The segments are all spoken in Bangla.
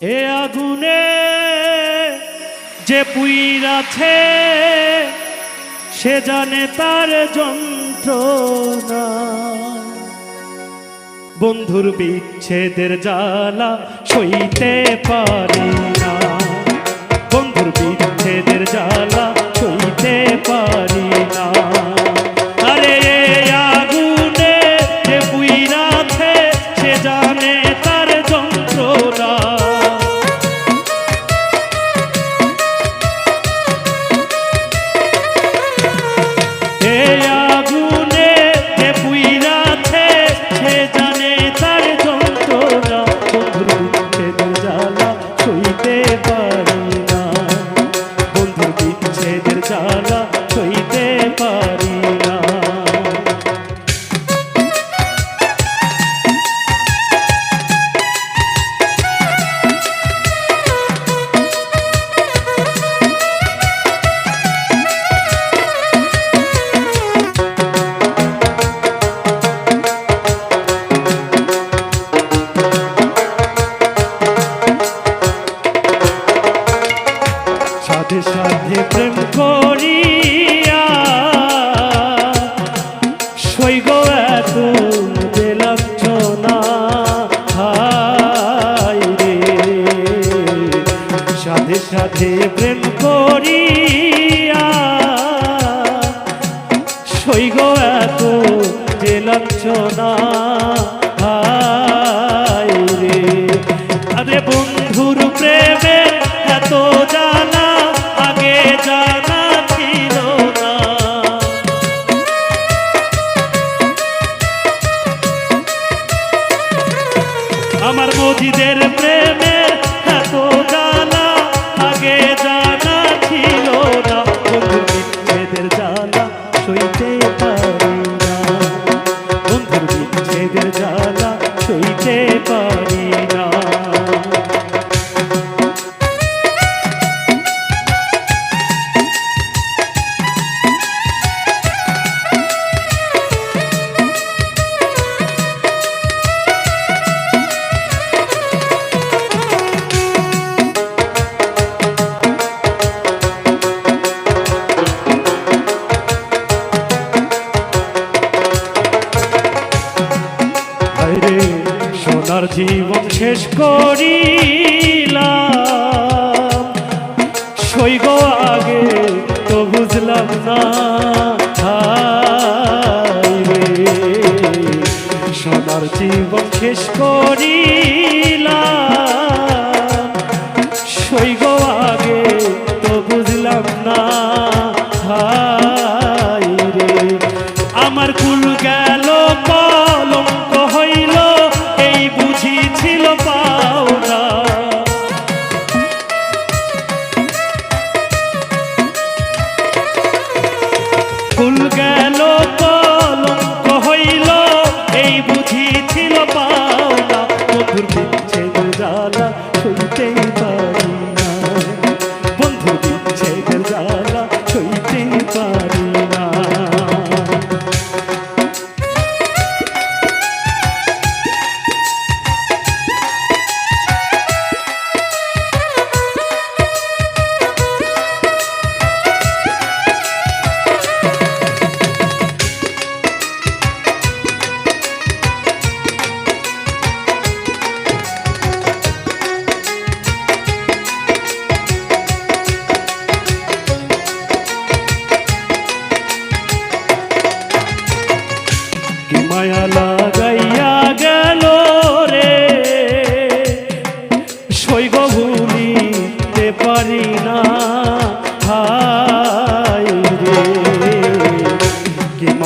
এ আগুনে যে পুইর আছে সে জানে তার যন্ত্রণা। বন্ধুর বিচ্ছেদের জ্বালা সইতে পারে সাথে প্রেম করিয়া সৈগ এত যে লঞ্চনা মেঘের জাল জীবন শেষ করিলাম। সইগ আগে তো বুঝলাম না সদার জীবন শেষ করি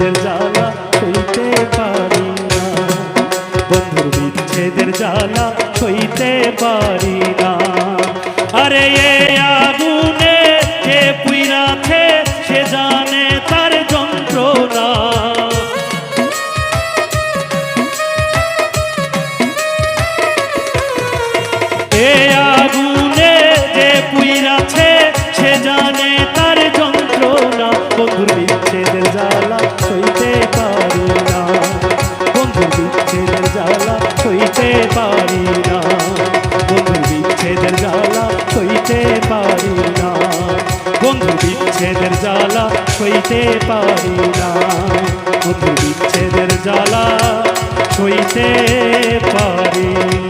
বিচ্ছেদের জ্বালা হইতে পারি না। বন্ধুর বিচ্ছেদের জ্বালা হইতে পারি না। আরে এ আগুনে যে পুইরাছে সে জানে এ আগুনে যে পুইরাছে সে জানে বন্ধুর বিচ্ছেদের জ্বালা সইতে পারি না। বন্ধুর বিচ্ছেদের জ্বালা সইতে পারি না। বন্ধু বিচ্ছেদের জ্বালা সইতে পারি না। বন্ধু বিচ্ছেদের জ্বালা সইতে পারি